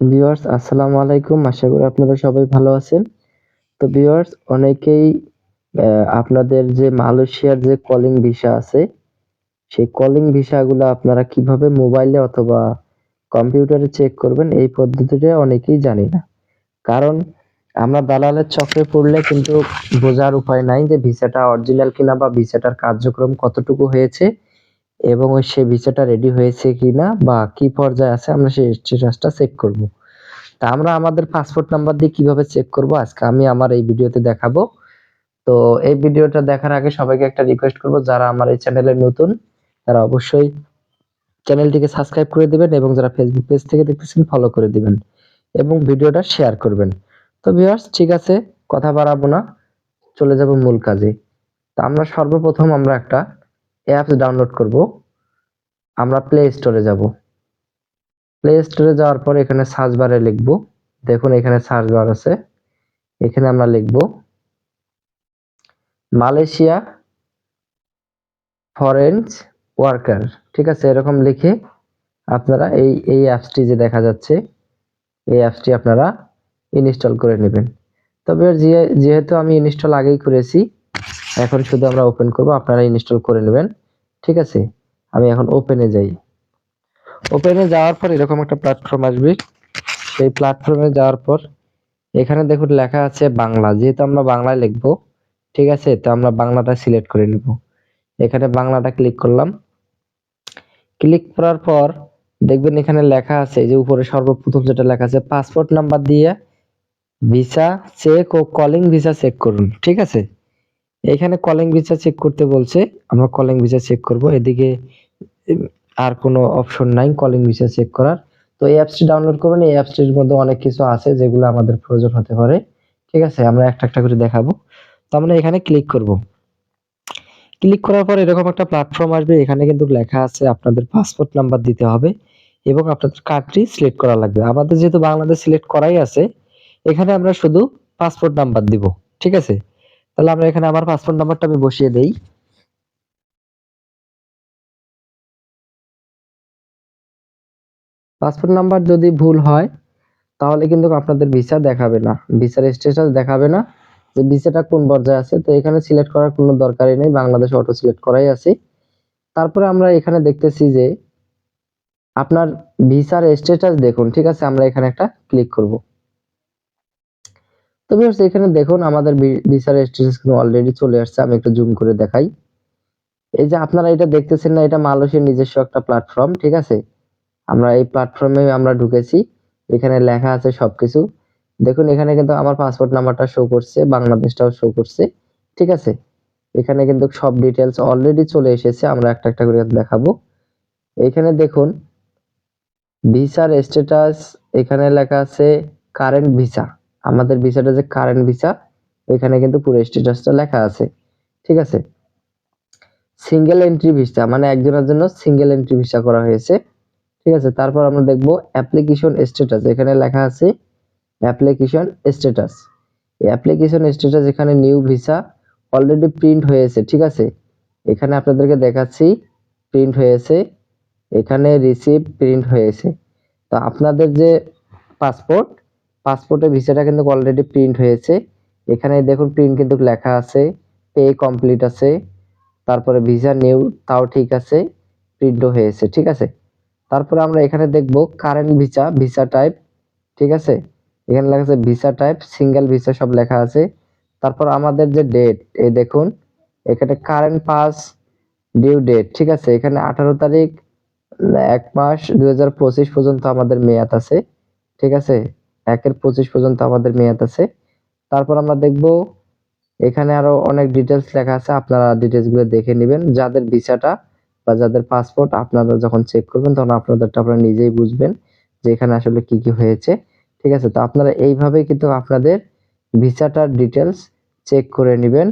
Viewers, আসসালামু আলাইকুম। আশা করি আপনারা সবাই ভালো আছেন। তো ভিউয়ার্স, অনেকেই আপনাদের যে মালয়েশিয়ার যে কলিং ভিসা আছে, সেই কলিং ভিসাগুলো আপনারা কীভাবে মোবাইলে অথবা কম্পিউটারে চেক করবেন, এই পদ্ধতিটা অনেকেই জানি না। কারণ আমরা দালালের চক্রে পড়লে কিন্তু বোঝার উপায় নাই যে ভিসাটা অরিজিনাল কিনা বা ভিসাটার কার্যক্রম কতটুকু হয়েছে। এবং ওই সে ভিসাটা রেডি হয়েছে কিনা বা কি পর্যায়ে আছে, আমরা সেই স্ট্যাটাসটা চেক করব। তা আমরা আমাদের পাসপোর্ট নাম্বার দিয়ে কীভাবে চেক করব? আজকে আমি আমার এই ভিডিওতে দেখাবো। তো এই ভিডিওটা দেখার আগে সবাইকে একটা রিকোয়েস্ট করব, যারা আমার এই চ্যানেলে নতুন, তারা অবশ্যই চ্যানেলটিকে সাবস্ক্রাইব করে দিবেন এবং যারা ফেসবুক পেজ থেকে দেখতেছেন ফলো করে দিবেন এবং ভিডিওটা শেয়ার করবেন। তো ভিউয়ার্স ঠিক আছে, কথা বাড়াবো না, চলে যাব মূল কাজে। তা আমরা সর্বপ্রথম আমরা একটা অ্যাপস ডাউনলোড করব, আমরা প্লে স্টোরে যাব। প্লে স্টোরে যাওয়ার পর এখানে সার্চ বারে লিখব। দেখুন এখানে সার্চ বার আছে। এখানে আমরা লিখব, মালয়েশিয়া ফরেন্স ওয়ার্কার ঠিক আছে, এরকম লিখে আপনারা এই এই অ্যাপসটি যে দেখা যাচ্ছে, এই অ্যাপসটি আপনারা ইনস্টল করে নেবেন। তবে যেহেতু আমি ইনস্টল আগেই করেছি এখন শুধু আমরা ওপেন করব, আপনারা ইনস্টল করে নেবেন, ঠিক আছে? আমি এখন ওপেনে যাই। ওপেনে যাওয়ার পর এরকম একটা প্ল্যাটফর্ম আসবে। সেই প্ল্যাটফর্মে যাওয়ার পর এখানে দেখুন লেখা আছে বাংলা, যেহেতু আমরা বাংলায় লিখব, ঠিক আছে? তো আমরা বাংলাটা সিলেক্ট করে নেব। এখানে বাংলাটা ক্লিক করলাম। ক্লিক করার পর দেখবেন এখানে লেখা আছে যে উপরে সর্বপ্রথম যেটা লেখা আছে পাসপোর্ট নাম্বার দিয়ে ভিসা চেক ও কলিং ভিসা চেক করুন, ঠিক আছে? এখানে কলিং ভিসা চেক করতে বলছে, আমরা কলিং ভিসা চেক করব। এদিকে আর কোনো অপশন নাই কলিং ভিসা চেক করার। তো এই অ্যাপসটি ডাউনলোড করবেন এই অ্যাপসটির মধ্যে অনেক কিছু আছে যেগুলো আমাদের প্রয়োজন হতে পারে। ঠিক আছে, আমরা একটা একটা করে দেখাবো। তো আমরা এখানে ক্লিক করব। ক্লিক করার পর এরকম একটা প্ল্যাটফর্ম আসবে, এখানে কিন্তু লেখা আছে আপনাদের পাসপোর্ট নাম্বার দিতে হবে এবং আপনাদের কান্ট্রি সিলেক্ট করা লাগবে। আমাদের যেহেতু বাংলাদেশ সিলেক্ট করাই আছে, এখানে আমরা শুধু পাসপোর্ট নাম্বার দিব। ঠিক আছে? তাহলে আমরা এখানে আমার পাসপোর্ট নাম্বারটা আমি বসিয়ে দেই। পাসপোর্ট নাম্বার যদি ভুল হয়, তাহলে কিন্তু আপনাদের ভিসা দেখাবে না। ভিসার স্ট্যাটাস দেখাবে না। যে ভিসাটা কোন পর্যায়ে আছে, তো এখানে সিলেক্ট করার কোনো দরকারই নেই। বাংলাদেশ অটো সিলেক্ট করাই আছে। তারপরে আমরা এখানে দেখতেছি যে, আপনার ভিসার স্ট্যাটাস দেখুন, ঠিক আছে? আমরা এখানে একটা ক্লিক করব। তো ভিউয়ার্স এখানে দেখুন আমাদের ভিসার স্ট্যাটাস কিন্তু অলরেডি চলে আসছে। আমি একটু জুম করে দেখাই। এই যে আপনারা এটা দেখতেছেন না, এটা মালয়েশিয়ার নিজস্ব একটা প্ল্যাটফর্ম ঠিক আছে? আমরা এই প্ল্যাটফর্মে আমরা ঢুকেছি। এখানে লেখা আছে সবকিছু। দেখুন, এখানে কিন্তু আমার পাসপোর্ট নাম্বারটা শো করছে, বাংলাদেশটাও শো করছে, ঠিক আছে? এখানে কিন্তু সব ডিটেলস অলরেডি চলে এসেছে, আমরা একটা একটা করে দেখাবো। এখানে দেখুন ভিসার স্ট্যাটাস এখানে লেখা আছে কারেন্ট ভিসা আমাদের ভিসাটা যে কারেন্ট ভিসা, এখানে কিন্তু পুরো স্ট্যাটাসটা লেখা আছে। ঠিক আছে? সিঙ্গেল এন্ট্রি ভিসা মানে একজনের জন্য সিঙ্গেল এন্ট্রি ভিসা করা হয়েছে। ঠিক আছে? তারপর আমরা দেখব অ্যাপ্লিকেশন স্ট্যাটাস এখানে লেখা আছে অ্যাপ্লিকেশন স্ট্যাটাস অ্যাপ্লিকেশন স্ট্যাটাস এখানে নিউ ভিসা অলরেডি প্রিন্ট হয়েছে, ঠিক আছে? এখানে আপনাদেরকে দেখাচ্ছি প্রিন্ট হয়েছে, এখানে রিসিভ প্রিন্ট হয়েছে। তো আপনাদের যে পাসপোর্ট পাসপোর্টের ভিসাটা কিন্তু অলরেডি প্রিন্ট হয়েছে। এখানে দেখুন প্রিন্ট কিন্তু লেখা আছে পে কমপ্লিট আছে, তারপরে ভিসা নিউ তাও ঠিক আছে প্রিন্টও হয়েছে, ঠিক আছে? তারপরে আমরা এখানে দেখব কারেন্ট ভিসা ভিসা টাইপ ঠিক আছে? এখানে লেখা আছে ভিসা টাইপ সিঙ্গেল ভিসা সব লেখা আছে। তারপর আমাদের যে ডেট এই দেখুন, এখানে কারেন্ট পাস ডিউ ডেট ঠিক আছে? এখানে আঠারো তারিখ, এক মাস দু হাজার পঁচিশ পর্যন্ত আমাদের মেয়াদ আছে, ঠিক আছে? একের পঁচিশ পর্যন্ত আমাদের মেয়াদ আছে। তারপর আমরা দেখব, এখানে আরও অনেক ডিটেলস লেখা আছে, আপনারা ডিটেলসগুলো দেখে নেবেন। যাদের ভিসাটা বা যাদের পাসপোর্ট আপনারা যখন চেক করবেন, তখন আপনাদেরটা আপনারা নিজেই বুঝবেন যে এখানে আসলে কি কি হয়েছে। ঠিক আছে, তো আপনারা এইভাবে কিন্তু আপনাদের ভিসাটার ডিটেলস চেক করে নেবেন।